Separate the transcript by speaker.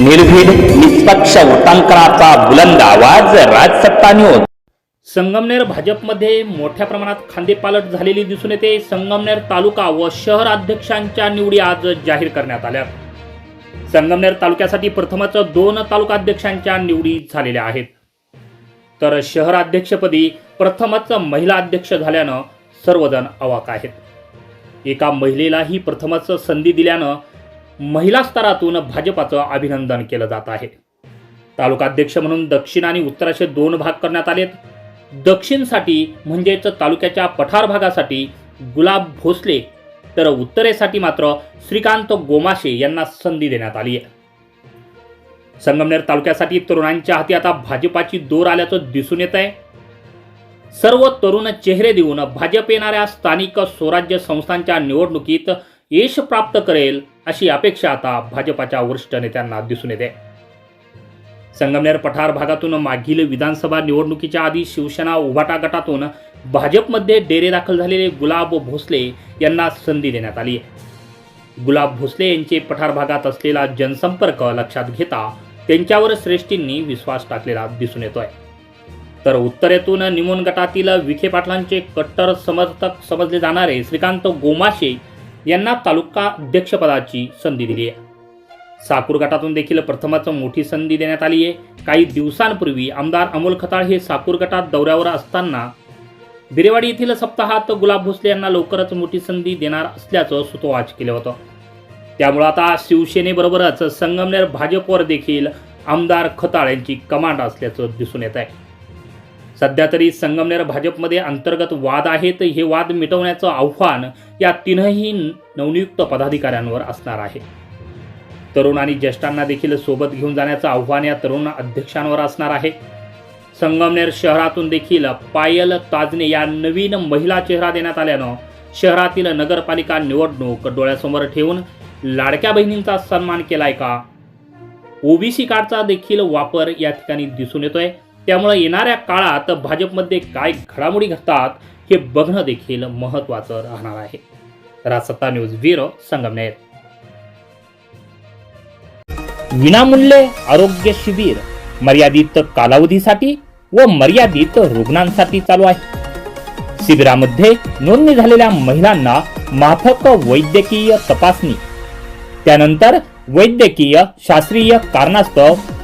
Speaker 1: निर्भीड निष्पक्ष वृत्तांकनाचा बुलंद आवाज राजसत्ता न्यूज
Speaker 2: संगमनेर भाजपमध्ये मोठ्या प्रमाणात खांदेपालट झालेली दिसून येते. संगमनेर तालुका व शहर अध्यक्षांच्या निवडी आज जाहीर करण्यात आल्या. संगमनेर तालुक्यासाठी प्रथमच दोन तालुका अध्यक्षांच्या निवडी झालेल्या आहेत. तर शहर अध्यक्षपदी प्रथमच महिला अध्यक्ष झाल्यानं सर्वजण अवाक आहेत. एका महिलेलाही प्रथमच संधी दिल्यानं महिला स्तरातून भाजपाचं अभिनंदन केलं जात आहे. तालुकाध्यक्ष म्हणून दक्षिण आणि उत्तर असे दोन भाग करण्यात आलेत. दक्षिणसाठी म्हणजेच तालुक्याच्या पठार भागासाठी गुलाब भोसले तर उत्तरेसाठी मात्र श्रीकांत गोमाशे यांना संधी देण्यात आली आहे. संगमनेर तालुक्यासाठी तरुणांच्या हाती आता भाजपाची दोर आल्याचं दिसून येत आहे सर्व तरुण चेहरे देऊन भाजप येणाऱ्या स्थानिक स्वराज्य संस्थांच्या निवडणुकीत यश प्राप्त करेल अशी अपेक्षा आता भाजपाच्या वरिष्ठ नेत्यांना दिसून येते. संगमनेर पठार भागातून मागील विधानसभा निवडणुकीच्या आधी शिवसेना उभाटा गटातून भाजपमध्ये डेरे दाखल झालेले गुलाब भोसले यांना संधी देण्यात आली आहे. गुलाब भोसले यांचे पठार भागात असलेला जनसंपर्क लक्षात घेता त्यांच्यावर श्रेष्ठींनी विश्वास टाकलेला दिसून येतोय. तर उत्तरेतून निमोन गटातील विखे पाटलांचे कट्टर समर्थक समजले जाणारे श्रीकांत गोमाशे यांना तालुका अध्यक्षपदाची संधी दिली आहे. साकूर गटातून देखील प्रथमच मोठी संधी देण्यात आली आहे. काही दिवसांपूर्वी आमदार अमोल खताळ हे साकूर गटात दौऱ्यावर असताना बिरेवाडी येथील सप्ताहात गुलाब भोसले यांना लवकरच मोठी संधी देणार असल्याचं सुतोवाच केलं होतं. त्यामुळं आता शिवसेनेबरोबरच संगमनेर भाजपवर देखील आमदार खताळ यांची कमांड असल्याचं दिसून येत आहे. सध्या तरी संगमनेर भाजपमध्ये अंतर्गत वाद आहेत. हे वाद मिटवण्याचं आव्हान या तीनही नवनियुक्त पदाधिकाऱ्यांवर असणार आहे. तरुण आणि ज्येष्ठांना देखील सोबत घेऊन जाण्याचं आव्हान या तरुण अध्यक्षांवर असणार आहे. संगमनेर शहरातून देखील पायल ताजने या नवीन महिला चेहरा देण्यात आल्यानं शहरातील नगरपालिका निवडणूक डोळ्यासमोर ठेवून लाडक्या बहिणींचा सन्मान केलाय का? ओबीसी कार्डचा देखील वापर या ठिकाणी दिसून येतोय. त्यामुळे येणाऱ्या काळात भाजपमध्ये काय घडामोडी घडतात हे बघणं देखील महत्त्वाचं राहणार आहे. Rajsatta news bureau Sangamner. विनामूल्य आरोग्य शिबिर मर्यादित कालावधीसाठी व मर्यादित रुग्णांसाठी चालू आहे. शिबिरामध्ये नोंदणी झालेल्या महिलांना माफक वैद्यकीय तपासणी. त्यानंतर वैद्यकीय शास्त्रीय कारणास्तव